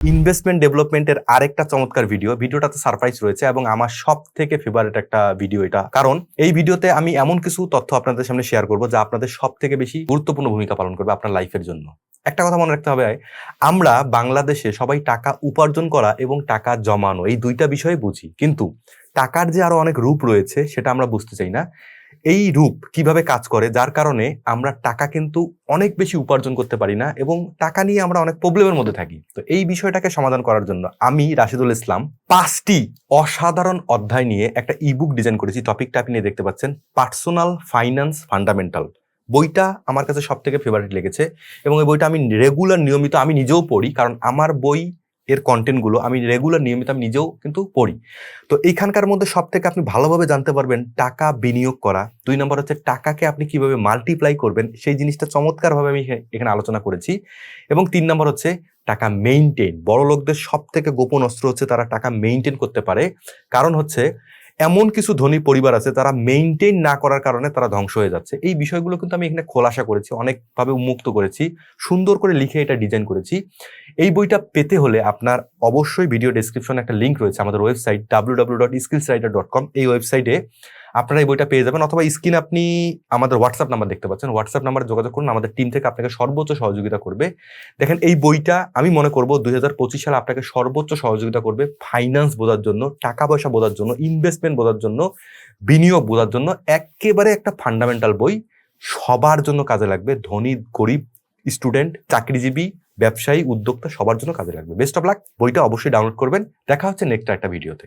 Investment ডেভেলপমেন্টের আরেকটা চমৎকার ভিডিও ভিডিওটাতে সারপ্রাইজ রয়েছে এবং আমার সব থেকে ফেভারিট একটা ভিডিও এটা। কারণ এই ভিডিওতে আমি এমন কিছু তথ্য আপনাদের সামনে শেয়ার করব যা আপনাদের সব থেকে বেশি গুরুত্বপূর্ণ ভূমিকা পালন করবে আপনার লাইফের জন্য। একটা কথা মনে রাখতে হবে, আমরা বাংলাদেশে সবাই টাকা উপার্জন করা এবং টাকা জমানো, এই দুইটা বিষয়ে বুঝি। কিন্তু টাকার যে আরও অনেক রূপ রয়েছে, সেটা আমরা বুঝতে চাই না। এই রূপ কীভাবে কাজ করে, যার কারণে আমরা টাকা কিন্তু অনেক বেশি উপার্জন করতে পারি না এবং টাকা নিয়ে আমরা অনেক প্রবলেমের মধ্যে থাকি। তো এই বিষয়টাকে সমাধান করার জন্য আমি রাশিদুল ইসলাম পাঁচটি অসাধারণ অধ্যায় নিয়ে একটা ইবুক ডিজাইন করেছি। টপিকটা আপনি দেখতে পাচ্ছেন। পার্সোনাল ফাইন্যান্স ফান্ডামেন্টাল বইটা আমার কাছে সব থেকে ফেভারিট লেগেছে এবং এই বইটা আমি রেগুলার নিয়মিত আমি নিজেও পড়ি কারণ আমার বই এর কন্টেন্টগুলো আমি রেগুলার নিয়মিত আমি নিজেও কিন্তু পড়ি। তো এইখানকার মধ্যে সব থেকে আপনি ভালোভাবে জানতে পারবেন টাকা বিনিয়োগ করা। দুই নম্বর হচ্ছে টাকাকে আপনি কীভাবে মাল্টিপ্লাই করবেন, সেই জিনিসটা চমৎকারভাবে আমি এখানে আলোচনা করেছি। এবং তিন নম্বর হচ্ছে টাকা মেনটেন বড় লোকদের সব থেকে গোপন অস্ত্র হচ্ছে তারা টাকা মেনটেন করতে পারে। কারণ হচ্ছে এমন কিছু ধনী পরিবার আছে তারা মেনটেন না করার কারণে তারা ধ্বংস হয়ে যাচ্ছে। এই বিষয়গুলো কিন্তু আমি এখানে খোলাসা করেছি, অনেকভাবে উন্মুক্ত করেছি, সুন্দর করে লিখে এটা ডিজাইন করেছি। এই বইটা পেতে হলে আপনার অবশ্যই ভিডিও ডেসক্রিপশনে একটা লিঙ্ক রয়েছে আমাদের website W W dot skills writer dot com এই ওয়েবসাইটে আপনারা এই বইটা পেয়ে যাবেন অথবা স্ক্রিনে আপনি আমাদের হোয়াটসঅ্যাপ নাম্বার দেখতে পাচ্ছেন। হোয়াটসঅ্যাপ নাম্বারে যোগাযোগ করুন, আমাদের টিম থেকে আপনাকে সর্বোচ্চ সহযোগিতা করবে। দেখেন, এই বইটা আমি মনে করব দুই সালে আপনাকে সর্বোচ্চ সহযোগিতা করবে ফাইন্যান্স বোঝার জন্য, টাকা পয়সা বোঝার জন্য ইনভেস্টমেন্ট বোঝার জন্য, বিনিয়োগ বোঝার জন্য, একেবারে একটা ফান্ডামেন্টাল বই সবার জন্য কাজে লাগবে। ধনী, গরিব স্টুডেন্ট চাকরিজীবী, ব্যবসায়ী, উদ্যোক্তা সবার জন্য কাজে লাগবে। বেস্ট অফ লাক বইটা অবশ্যই ডাউনলোড করবেন। দেখা হচ্ছে নেক্সট একটা ভিডিওতে